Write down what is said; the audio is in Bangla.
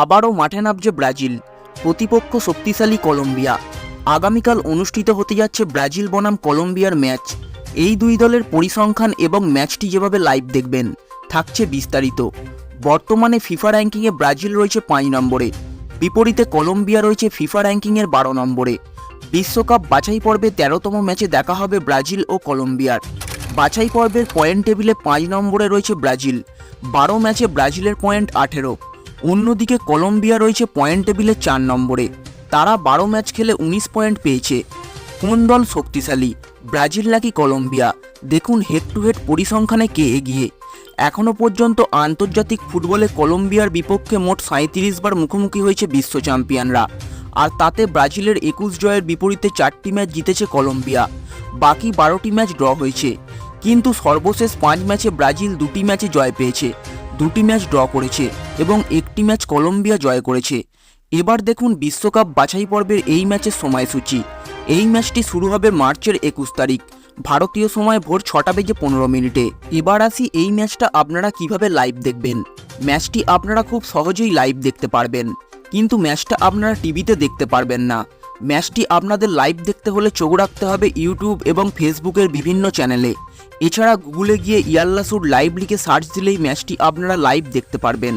আবারও মাঠে নামছে ব্রাজিল। প্রতিপক্ষ শক্তিশালী কলম্বিয়া। আগামীকাল অনুষ্ঠিত হতে যাচ্ছে ব্রাজিল বনাম কলম্বিয়ার ম্যাচ। এই দুই দলের পরিসংখ্যান এবং ম্যাচটি যেভাবে লাইভ দেখবেন, থাকছে বিস্তারিত। বর্তমানে ফিফা র্যাঙ্কিংয়ে ব্রাজিল রয়েছে পাঁচ নম্বরে। বিপরীতে কলম্বিয়া রয়েছে ফিফা র্যাঙ্কিংয়ের বারো নম্বরে। বিশ্বকাপ বাছাই পর্বে তেরোতম ম্যাচে দেখা হবে ব্রাজিল ও কলম্বিয়ার। বাছাই পর্বের পয়েন্ট টেবিলে পাঁচ নম্বরে রয়েছে ব্রাজিল। বারো ম্যাচে ব্রাজিলের পয়েন্ট আঠেরো। অন্যদিকে কলম্বিয়া রয়েছে পয়েন্ট টেবিলে চার নম্বরে। তারা বারো ম্যাচ খেলে উনিশ পয়েন্ট পেয়েছে। কোন দল শক্তিশালী? ব্রাজিল নাকি কলম্বিয়া? দেখুন হেড টু হেড পরিসংখ্যানে কে এগিয়ে। এখনও পর্যন্ত আন্তর্জাতিক ফুটবলে কলম্বিয়ার বিপক্ষে মোট সাঁত্রিশ বার মুখোমুখি হয়েছে বিশ্ব চ্যাম্পিয়নরা। আর তাতে ব্রাজিলের একুশ জয়ের বিপরীতে চারটি ম্যাচ জিতেছে কলম্বিয়া। বাকি বারোটি ম্যাচ ড্র হয়েছে। কিন্তু সর্বশেষ পাঁচ ম্যাচে ব্রাজিল দুটি ম্যাচে জয় পেয়েছে। দুটি ম্যাচ ড্র করেছে এবং একটি ম্যাচ কলম্বিয়া জয় করেছে। এবার দেখুন বিশ্বকাপ বাছাই পর্বের এই ম্যাচের সময়সূচি। এই ম্যাচটি শুরু হবে মার্চের একুশ তারিখ। ভারতীয় সময় ভোর ছটা বেজে পনেরো মিনিটে। এবার আসি এই ম্যাচটা আপনারা কীভাবে লাইভ দেখবেন। ম্যাচটি আপনারা খুব সহজেই লাইভ দেখতে পারবেন। কিন্তু ম্যাচটা আপনারা টিভিতে দেখতে পারবেন না। ম্যাচটি আপনাদের লাইভ দেখতে হলে চোখ রাখতে হবে ইউটিউব এবং ফেসবুকের বিভিন্ন চ্যানেলে এছাড়া গুগলে গিয়ে ইয়াল্লাসুর লাইভ লিখে সার্চ দিলেই ম্যাচটি আপনারা লাইভ দেখতে পারবেন।